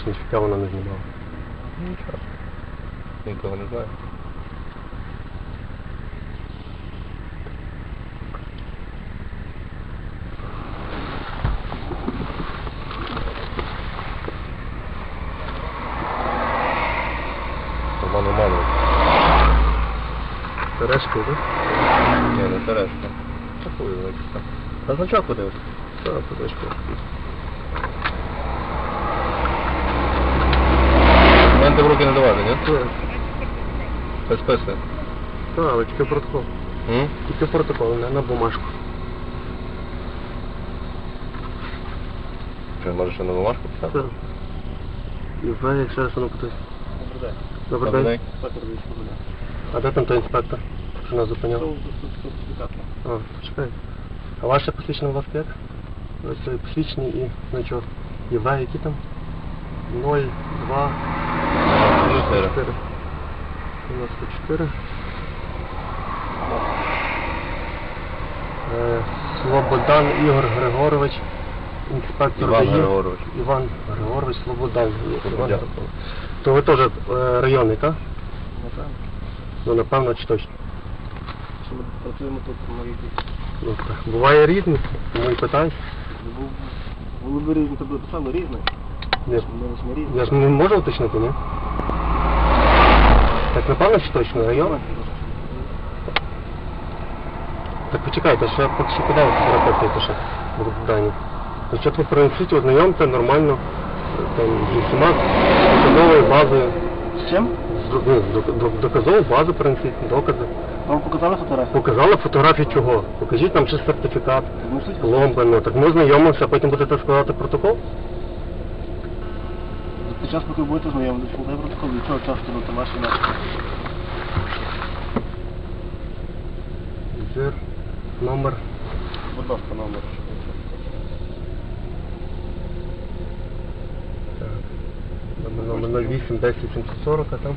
Ось ніфіка вона не знімала. Нічого. Нікого не знаю. Терешки, так? Ні, не Тереска. Такою велика. А значок подивись. Так, подачку. Документи в руки не давали, ні? Так, Без списи. так, але тільки протокол. М? Тільки протокол, не на бумажку. Що, може ще на бумажку писати? Так. І в ще раз воно питає. Добрий день. Добрий Добрий день. день. Петр Військ Гуля. А де там той інспектор, що нас зупиняв? сертифікат. А, чекай. А ваше посвідчення у вас як? Ось це посвідчення і значок. І В, які там? 0, 2, 4. 94. Е, Слободан Ігор Григорович, інспектор Іван ДАІ. Григорович. Іван Григорович Слободан. Іван Слободян. То ви теж е, районний, так? Напевно. Ну, напевно, чи точно. Що ми працюємо тут на якій. Ну, так. Буває різні, тому і питаюсь. Були б різні, то б писали різне. Ні, Ми ж не різні. Я ж не можу уточнити, ні? Так напевно, чи точно район? Так почекайте, ще поки що подав ще будуть дані. Спочатку принесіть, ознайомте нормально е, там, з усіма доказовою базою. З чим? З, ну, з док- док- доказову базу принесіть, докази. Вам показали фотографію? Показали фотографії чого? Покажіть нам ще сертифікат, ну так ми знайомимося, а потім будете складати протокол? Під час, поки будете знайомитися, складай протокол, від чого часу тягнути ваші наші. Зір, номер. Будь ласка, номер. Так. Номер номер 08 10 740, а там?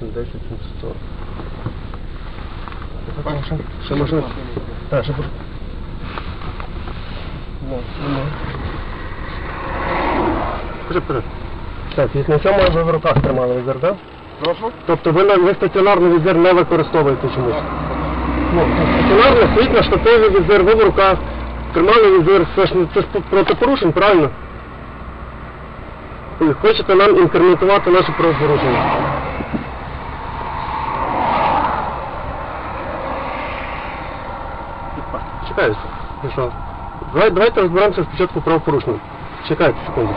08 10 740. Так, ще- можна? Так, ще буде. Ну, ну. Скажи вперед. Так, і на цьому ви в руках тримали візер, так? Прошу? Тобто ви, на- ви стаціонарний візер не використовуєте чомусь? Ну, стаціонарно стоїть на штативі візир, ви в руках, тримали візир, це ж, це ж проти порушень, правильно? Ви хочете нам інкримінувати наше правопорушення? Чекайте, що? Давай, давайте розберемося спочатку правопорушення. Чекайте секунду.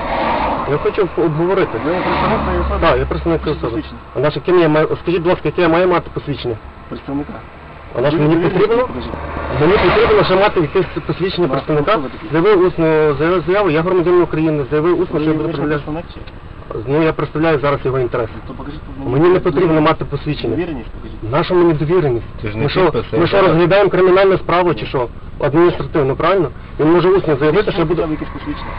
Я хочу обговорити. Ви представник цієї особи? Так, я представник особи. Посвідчення. А наше ким я маю, скажіть, будь ласка, яке я маю мати посвідчення? Представника. А наше мені потрібно? покажіть. Мені потрібно ще мати якесь посвідчення Ну, представника. Заявив заявив заяву, я громадянин України, заявив усно, що я буду представляти. Ну, я представляю зараз його інтереси. То покажіть Мені не потрібно мати посвідчення. Покажіть. Наша мені довіреність? Ти ж не Ми що, підписи, ми що так? розглядаємо кримінальну справу чи що? Адміністративну, правильно? Він може усно заявити, що я буду... Посвідчення.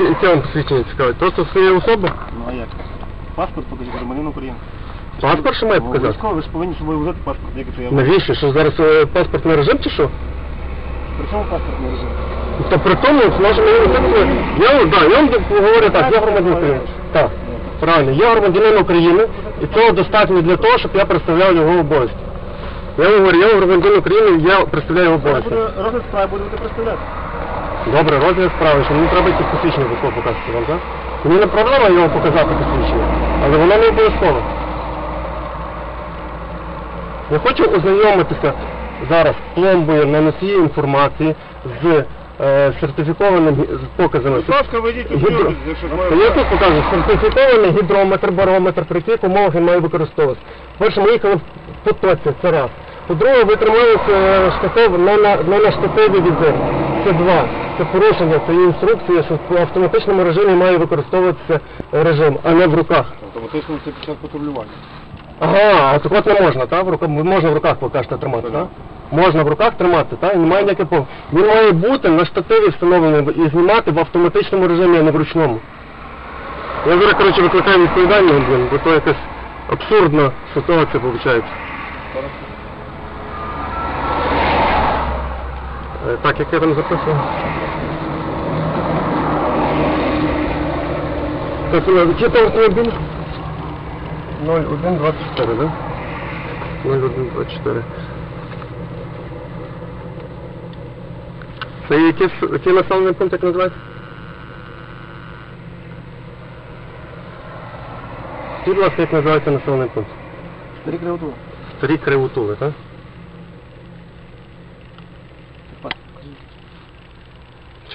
Яке- вам посвідчення цікавить? Просто своєї особи? Ну а як? Паспорт покажіть, громадянин України. Паспорт ще має Ну, показати? Обов'язково, ви ж повинні з собою взяти паспорт, як це я Навіщо? Що зараз е, паспортний режим чи що? При чому паспортний режим? То при тому, в нашому університеті, я, вам- да, я вам говорю так, я громадянин України. Так, правильно, я громадянин України, і цього достатньо для того, щоб я представляв його обов'язки. Я вам говорю, я громадянин України, я представляю його Зараз обов'язки. буде розгляд справи, будете представляти. Добре, розгляд справи, що мені треба ці посвідчення показати вам, так? Мені не проблема його показати посвідчення, але воно не обов'язково. Я хочу ознайомитися зараз пломбою на носії інформації з е, сертифікованими показами. Ласка, вийдіть Гідро... Та я тут покажу сертифікований гідрометр, барометр, при яких умовах він має використовуватися. Перше, ми їхали в потоці це раз. По-друге, ви трималися е, штатив, не на, не на штативі від землі. 2. Це порушення цієї інструкції, що в автоматичному режимі має використовуватися режим, а не в руках. Автоматично це під час патрулювання. Ага, а так от не можна, так? В рука... Можна в руках покажете тримати, так? Можна в руках тримати, так? Немає ніякого. Він має бути на штативі встановлений і знімати в автоматичному режимі, а не в ручному. Я зараз, коротше, викликаю відповідальність, бо то якась абсурдна ситуація виходить. Так, як я там записував? Так, е, чи там автомобіль? 0124, да? 0124. Це який, який населений пункт, як називається? Скажіть, будь ласка, як називається населений пункт? Старі кривоту. Старі Кривотули, так?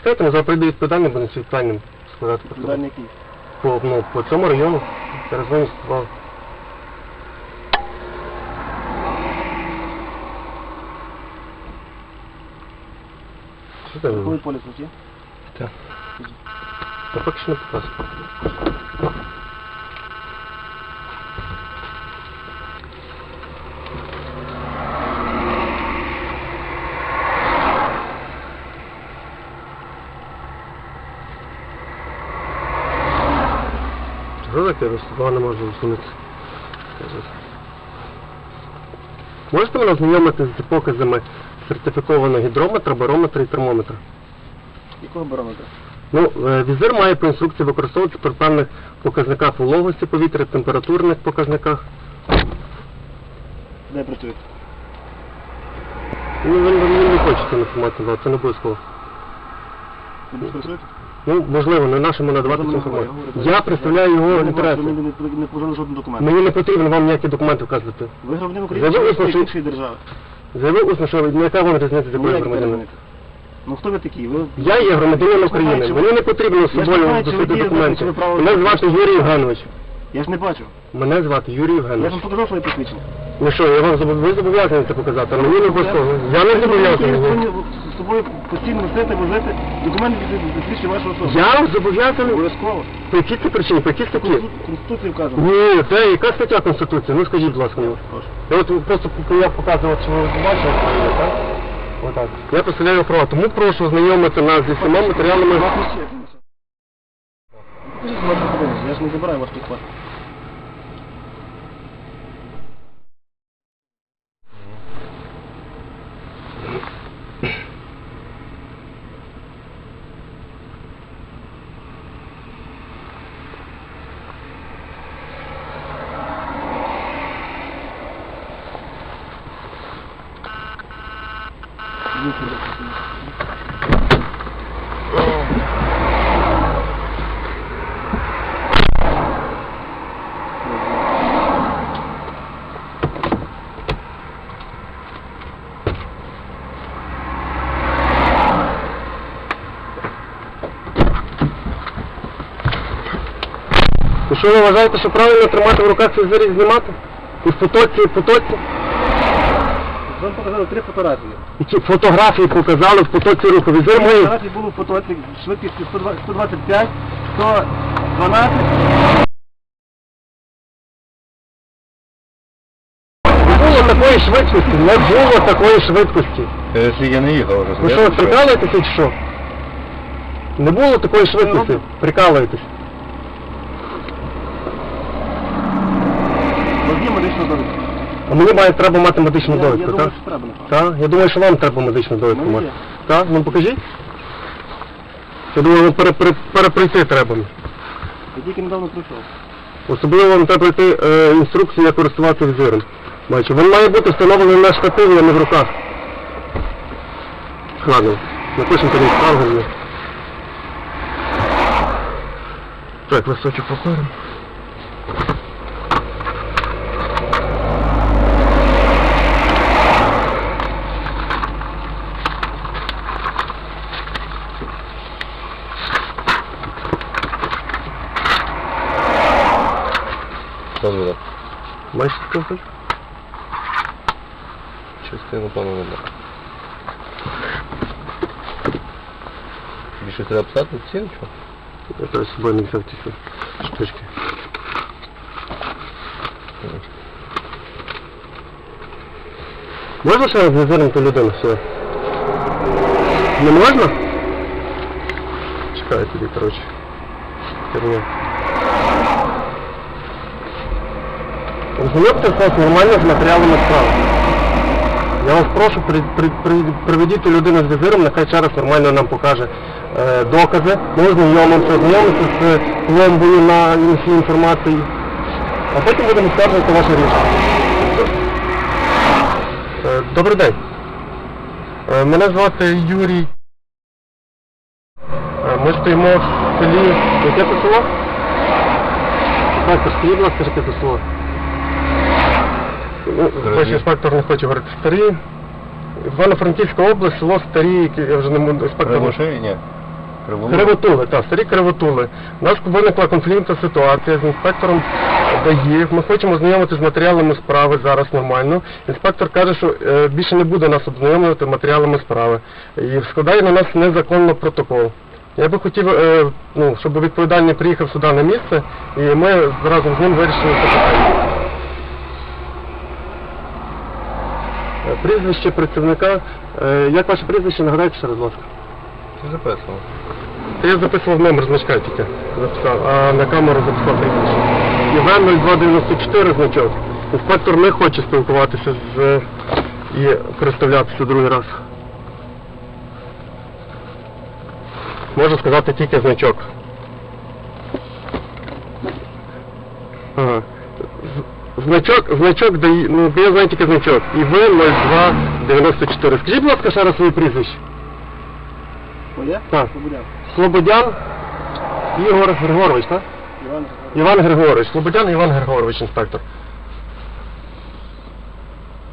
Чекайте, ми зараз прийде відповідальний, бо не відповідальним складати по Дальний який? по, ну, по цьому району. Перезвоню справа. Що це? Коли ви? поліс у вас є? Так. Та поки що не показую. Велике розступа не можу усунути. Можете мене ознайомити з показами сертифікованого гідрометра, барометра і термометра? Якого барометра? Ну, е, візир має по інструкції використовуватися при певних показниках вологості повітря, температурних показниках. Де працюєте? Ну, він, він, не хоче цю інформацію це не обов'язково. Десь працюєте? Ну, можливо, на нашому надавати цю інформацію. Я представляю його інтереси. Мені не, не положили жоден документ. Мені не потрібно вам ніякі документи вказувати. Ви громадянин України чи Заявили, ви що- іншої держави? Заявив усно, що ну, яка вам різниця, за якої громадянина? Ну хто ви такі? Ви... Я є громадянин Я ж не України. чи ви- Мені не потрібно з Я ж не собою знаю, чи ви досити документів. чи ви право- Мене звати Юрій Євгенович. Я ж не бачу. Мене звати Юрій Я Євгенович. вам показав своє посвідчення. Ну що, я вам зобов... ви зобов'язані це показати, а мені не обов'язково. Я не Ви зобов'язаний. повинні з собою постійно носити, возити документи, які засвідчують вашу особу. Я зобов'язаний Обов'язково. по якій це причині, по якій статті? Конститу- Конституції вказано. Ні, це яка стаття Конституції? Ну скажіть, будь ласка, мені. Прошу. Я от просто я показував, що ви бачили, так? Отак. Я представляю права, тому прошу ознайомити нас зі всіма матеріалами. Вас не ще. Покажіть вашу документи, я ж не забираю ваш підпис. Що ви вважаєте, що правильно тримати в руках цей заріз знімати? І в потоці, і в потоці? Вам показали три фотографії. Які фотографії показали в потоці руху. Візир мої. Фотографії були в потоці швидкістю 120 125, 112. Не було такої швидкості, не було такої швидкості. Якщо я не їхав вже. Ви що, прикалуєтеся чи що? Не було такої швидкості. Прикалуєтесь. А мені має треба мати медичну Я, я довідку, думаю, так? що треба, напевно. Так? Я думаю, що вам треба медичну довідку Мені мати. є. Так? Ну покажіть. Я думаю, вам пере, пере, перепройти треба. Я тільки недавно прийшов. Особливо вам треба пройти е, інструкцію, як користуватися візиром. Бачу, він має бути встановлений на штативі, а не в руках. Ладно, напишемо тоді скаргу. Так, листочок паперу. Бачите, що листочок? Частину пану видно. Більше треба писати ці нічого? Я зараз з собою не взяв ці всі штучки. Можна ще раз зазирнути людину сюди? Не можна? Чекай тоді, коротше. Херня. Ознайомтеся нормально з матеріалами справи. Я вас прошу, при, при, при, приведіть людину з візиром, нехай ще раз нормально нам покаже е, докази. Ми ознайомимося, ознайомимося з пломбою на всій інформації. А потім будемо скаржувати ваше рішення. Е, Добрий день. Мене звати Юрій. Ми стоїмо в селі. Яке це село? Так, скажіть, будь ласка, яке це село? Ну, Ваш інспектор не хоче говорити старі. Івано-Франківська область, село Старі, я вже не можу інспектор. Ні. Кривотули, так, старі кривотули. У нас виникла конфліктна ситуація з інспектором ДАІ. Ми хочемо знайомитися з матеріалами справи зараз нормально. Інспектор каже, що е, більше не буде нас обзнайомлювати матеріалами справи. І складає на нас незаконно протокол. Я би хотів, е, ну, щоб відповідальний приїхав сюди на місце, і ми разом з ним вирішили це питання. Е, Прізвище працівника. Е, Як ваше прізвище? Нагадайте ще раз, будь ласка. Ти записував. Та я записував номер значка тільки записав, а на камеру записав прізвище. Іван 0294 значок. Інспектор не хоче спілкуватися з і представлятися другий раз. Можу сказати тільки значок. Ага. Значок, значок дає, ну я знаю тільки значок. І ви 0294. Скажіть, будь ласка, ще раз своє прізвище. Моє? Так. Слободян. Слободян Ігор Григорович, так? Іван. Іван Григорович. Слободян Іван Григорович, інспектор.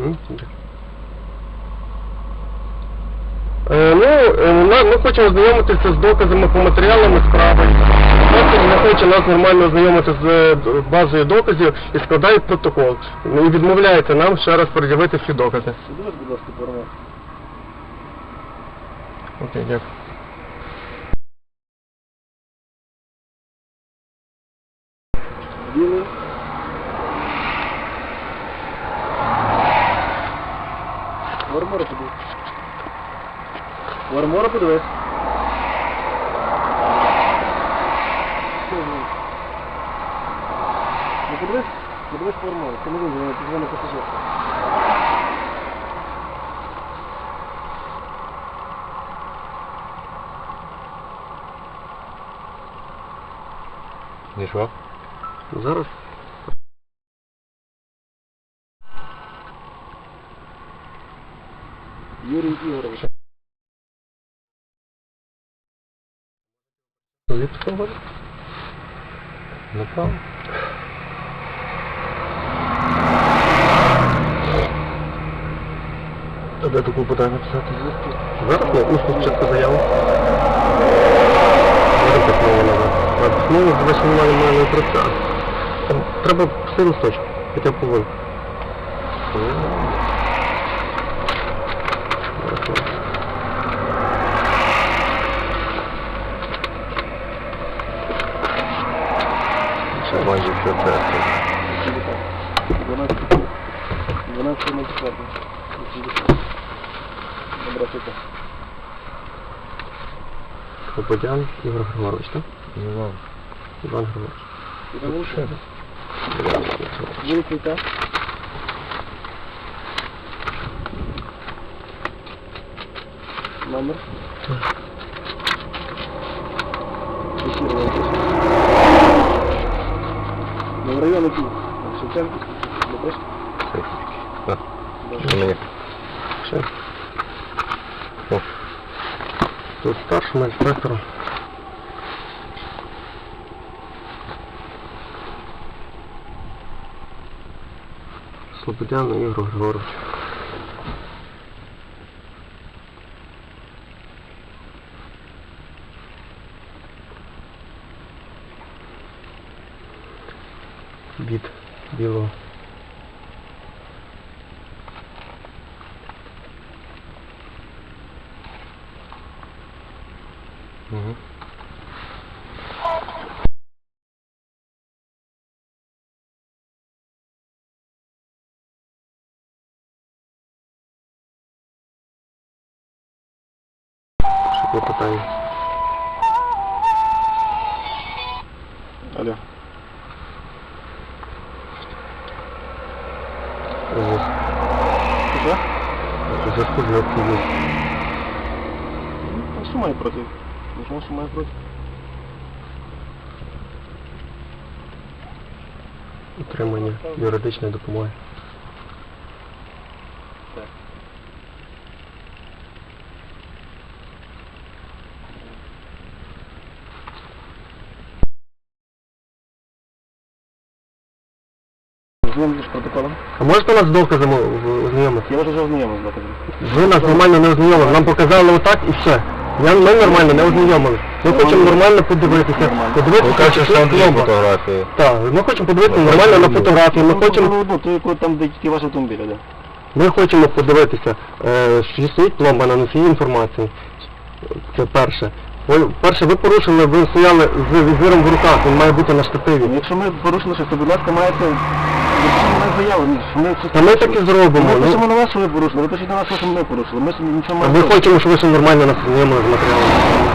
М? Е, ну, е, на- ми хочемо знайомитися з доказами по матеріалам справи. Інспектор не хоче нас нормально ознайомити з е, базою доказів і складає протокол. Ну, І відмовляється нам ще раз пред'явити всі докази. Сюди, будь ласка, порвав. Окей, дякую. Білий. Вармора подивись. Вармора подивись. Що ви? Ну подивись, подивись Вармора. Це не він, це дзвони пасажир. І що? Зараз. Юрій Ігорович. Ліпсовий. Направо. А де таку питання писати? Зараз я усно спочатку заяву. Зараз письмово надо. А мене процес. Треба все листочок, хоча б половину. Це майже все це. 12 12 на 4. Добра сука. Слободян Ігор Григорович, так? Іван. Іван Григорович. Іван Вулиця яка? Номер? Ну, район який? Шевченко? Добре? Так. Що мені? Все. О. Тут старшому інспектору. Слободян Ігор Григорович. Від білого. Клопотання. Алло. Ось, Що? Зв'язку з необхідністю. А що має проти? Можливо, що має проти? Отримання юридичної допомоги. Так. Знайомий з протоколом? А можете нас з доказами в- ознайомити? Я вже вже ознайомий з доказом. Ви нас нормально не ознайомили, нам показали отак і все. Я, ми нормально не ознайомили. Ми хочемо нормально подивитися. Нормально. Ви Подивитися, кажете, що там дві фотографії. Так, ми хочемо подивитися нормально на фотографії, ми хочемо, Ну, то яку там де тільки ваш автомобіль, да? ми хочемо подивитися, е, що стоїть пломба на носії інформації. Це перше. Ви, перше, ви порушили, ви стояли з візиром в руках, він має бути на штативі. Ну, Якщо ми порушили щось, то, будь ласка, маєте що ми щось Та ми так і зробимо. Ми ну. пишемо на вас, що ви порушили, ви пишіть на нас, що ми порушили. Ми ж нічого А не Ми хочемо, щоб ви ще нормально нас ознайомили з матеріалом.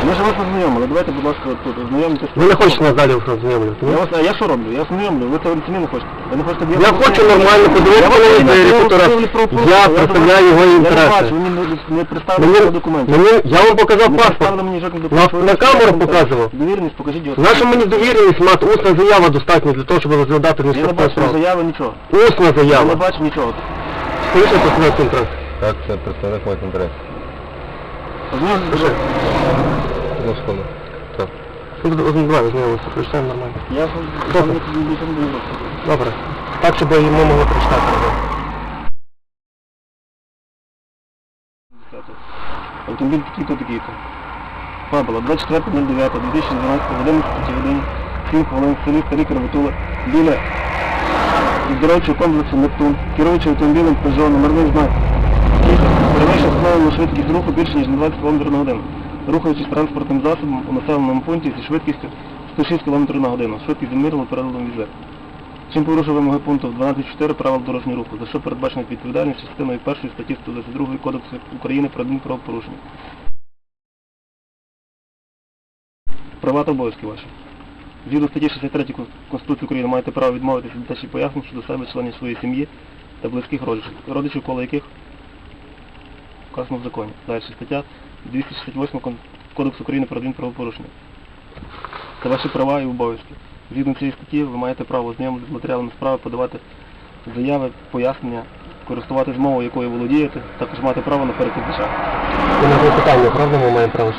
Ми ж вас ознайомили, давайте, будь ласка, тут ознайомитися. Ви не хочете нас далі ознайомлювати? Я ні? вас, а я що роблю? Я ознайомлю, ви цього самі не хочете. Ви не хочете Я хочу нормально подивитися на фотографії. Я представляю його Я не бачу, ви мені не- не представили Мені, цього документу. мені, я вам показав Не паспорт. представили мені жодних На, документів. на камеру показував. Довіреність, покажіть його. Наша мені довіреність мати усна заява достатньо для того, щоб розглядати Я не нестатну бачу справу. заяви, нічого. Усна Я не заява. бачу нічого. Скоріше представляю інтерес. Так, це представник має інтерес. Ознайомлюсь, будь ласка. Ну, секунду. Так. Ну, Давай, ознайомимося, прочитаємо нормально. Я Добре. більше не буду. Добре. Так, щоб йому могли прочитати. Автомобіль такий-то, такий-то. Фабула, 24.09.2012 години 3 години 7 хвилин селі Старі Кривотула біля оздоровчого комплексу Нептун, керуючи автомобілем Peugeot, номерний знак. Перевищив встановлену швидкість руху більше ніж на 20 км на годину, рухаючись транспортним засобом у населеному пункті зі швидкістю 106 км на годину. Швидкість замірила переладом візир. Чим порушив вимоги пункту 12.4 правил дорожнього руху, за що передбачена відповідальність частиною 1 статті 122 Кодексу України про адмінправопорушення. Права та обов'язки ваші. Згідно статті 63 Конституції України маєте право відмовитися від дачі пояснень щодо себе, членів своєї сім'ї та близьких родичів, родичів коло яких вказано в законі. Далі стаття 268 Кон- Кодексу України про адмінправопорушення. Це ваші права і обов'язки. Згідно цієї статті ви маєте право ознайомитися з матеріалами справи, подавати заяви, пояснення, користуватись мовою, якою володієте, також маєте право на перекладача. На клопотання, правда, ми маємо право?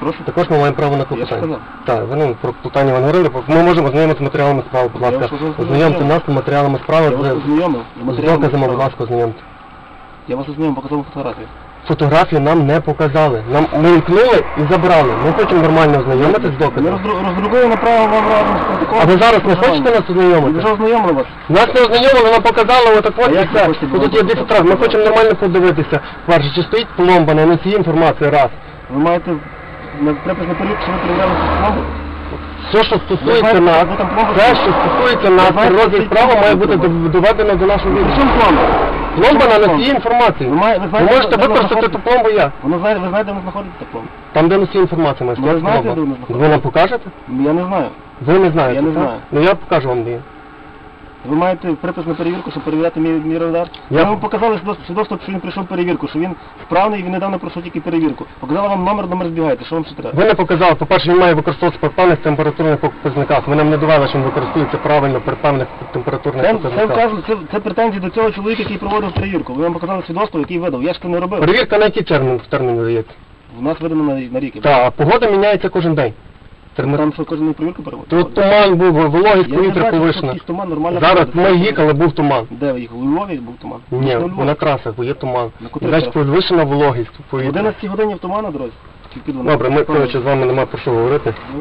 Прошу. Також ми маємо право на клопотання. Так, ви ну, про клопотання ви говорили, ми можемо ознайомитися з матеріалами справи, будь ласка. Ознайомте нас з матеріалами справи, Я вас ознайомив з доказами, будь ласка, ознайомте. Я вас ознайомив, показав фотографію. Фотографію нам не показали. Нам ми вмкнули і забрали. Ми хочемо нормально ознайомитися з Ми доказами. роздрук- роздрукуємо направо вам разом з протоколом. А ви зараз не хочете нас Ми ознайомити? вже ознайомили вас. Нас не ознайомили, нам показали отак от і все. Тут є 10 показати? разів. Ми хочемо нормально подивитися. Перше, чи стоїть пломба на носії інформації, раз. Ви маєте на припис на період, що ви перевіряли пломбу. Все, що стосується нас, ви там все, що стосується нас, Ви розгляд справи має бути дов- доведено до нашого При відео. чому пломба? Пломба на носії інформації. Ви має- ви Ви знаєте, можете де вона використати ту знаходиться? пломбу? Воно знає, ви знаєте, де вона знаходиться та пломба? Там, де носії інформації має Ну, ви стояти знаєте, пломба. де вона знаходиться? Ви нам покажете? Я не знаю. Ви не знаєте, Я не так? знаю. Ну я покажу вам де. є. Ви маєте припис на перевірку, щоб перевіряти мій, мій радар? Я- вам показали свідоцтво, свідоцтво, що він пройшов перевірку, що він справний і він недавно пройшов тільки перевірку. Показали вам номер, номер збігаєте, що вам ще треба? Ви не показали, по-перше, він має використовуватися при певних температурних показниках. Ви нам не довели, що він використовується правильно при певних температурних Це, це показниках. вказано, це, це претензії до цього чоловіка, який проводив перевірку. Ви вам показали свідоцтво, який видав. Я ж це не робив. Перевірка на який термін, термін дається? У нас видано на, на рік. Так, а погода міняється кожен день. Там що кожен перевірку переводить? Тут туман був, вологість повітря повишена. Зараз ми їхали, був туман. Де ви їхали? У Львові був туман? Ні, на трасах, бо є туман. Значить, підвищена вологість повітря. 11 годині в туман на дорозі? Вона? Добре, ми, коротше, з вами нема про що говорити. Ну,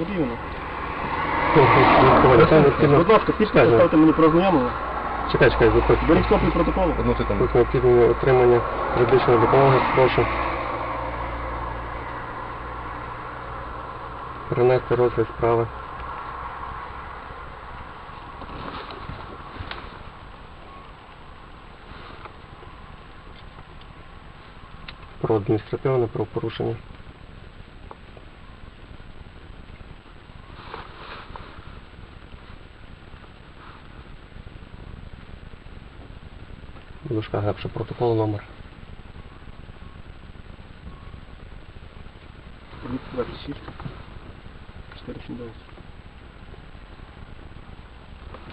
необхідно. Будь ласка, Чекай, поставте мені про ознайомлення. Чекай, чекай, записуй. Беріть копію протоколу. Одну секунду. Тут необхідне отримання юридичної допомоги, прошу. Принести розгляд справи. Про адміністративне правопорушення. В дужках гепше протокол номер.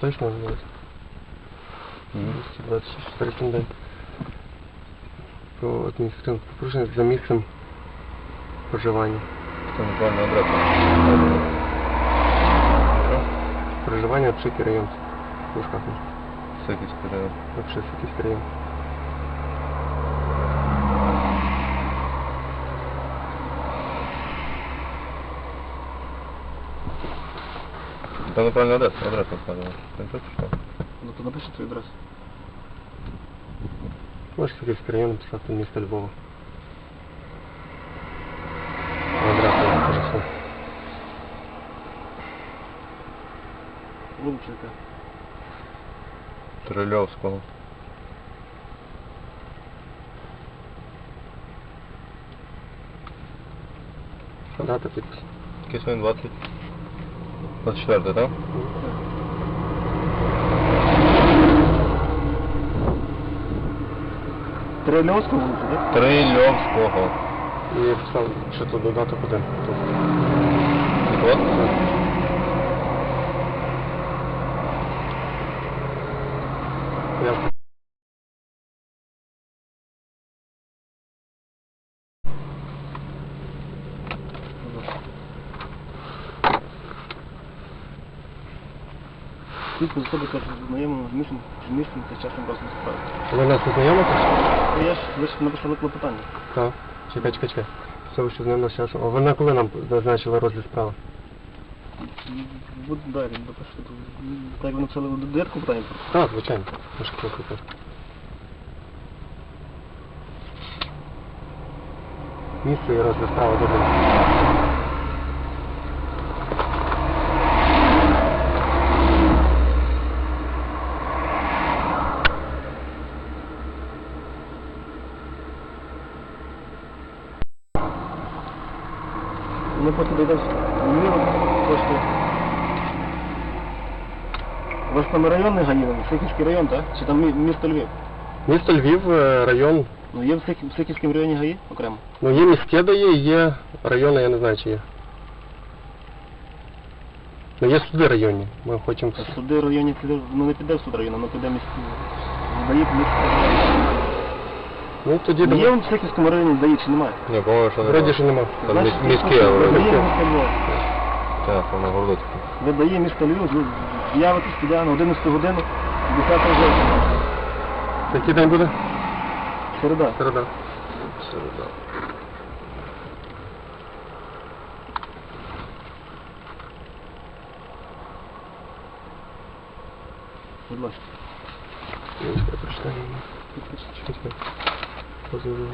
Точно не 226 479. Про адміністративне порушення за місцем проживання. Це неправильна адреса. Проживання Пшикий район. Дужка. Сиківський район. Вообще Сиківський район. Це неправильна адреса, адреса вказана. Це не те, що? Ну то напиши твою адресу. Можеш Сиківський район написати місто Львова. Адреса хорошо. Вулиця яка. Трильовського. Дата підпис. Який сьогодні 20? 24, так? Трильовська вулиця, так? Трильовського. І я писав, що тут додаток один. Тут. От? З тобою теж знайомимо з місцем, з місцем та часом розгляду справи. Ви нас не знайомитесь? Ну, Я ж ви ж написали клопотання. Так. Чекай, чекай, чекай. Все, ви що з часом. А ви на коли нам назначили розгляд справи? Буду далі, допишете тут. Так як ви написали в дирку питання. Так, звичайно. Ви ж трохи. Місце і розгляд справи добре. Ми потім дійдемо в Львів, трошки. Там районний гаїв, Сихівський район, так? Чи там мі- місто Львів? Місто Львів, е, район. Ну є в Сихів- в Сихівському районі гаї окремо. Ну є міське дає, є райони, я не знаю, чи є. Ну є суди районні. Ми хочемо. А суди районі піде, ну не піде в суд району, ну піде міський. Даї міський. Ну тоді Є давай. в Сихівському районі даї чи немає? Ні, по-моєму, що Вроді що нема. Там міс- міське, а вроде. Місто Львов. Так, на Горлицьку. Ви дає місто Львів, з'явитесь туди на 11 годину, 10 жовтня. Який день буде? Середа. Середа. Середа. Будь ласка. Я прочитаю. Позову.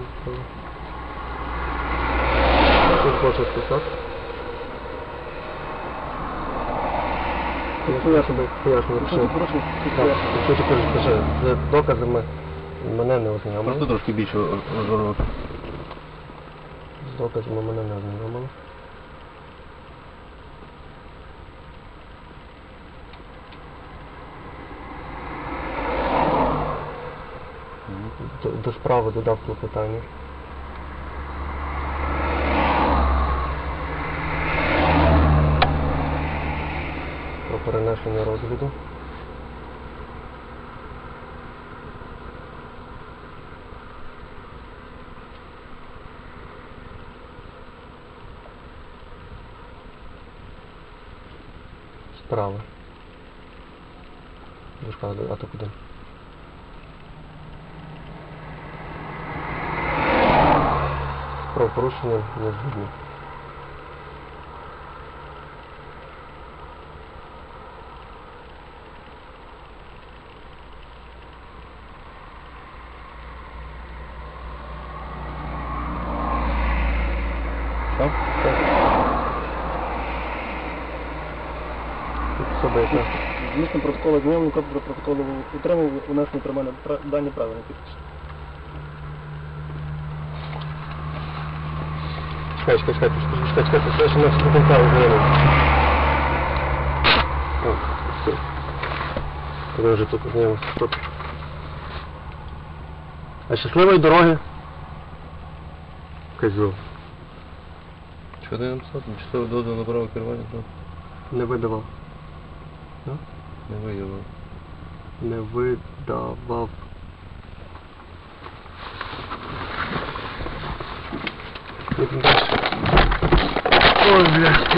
Тут можна списати. Поясню, поясню, Що що прошу? Якщо ти скажи, з доказами мене не Просто ознайомили. трошки більше розгорнув. З доказами мене не ознайомили. До, до справи додав клопотання. Перенесення розгляду. Справа. Дужка, а то куди? Про порушення не згідні. Так? Тут особа яка. З містом протоколу знайомлення, копію протоколу утримав, унесені про мене дані правильно підпис. Чекай, чекай, чекай, чекай, чекай, чекай, кінця ознайомили. О, все. Коли вже тут ознайомився. Тут. А щасливої дороги. Козю. Що ти написав? Тимчасовий дозвіл на право керування що? Не видавав. Не виявив. Не видавав. Ой, бля.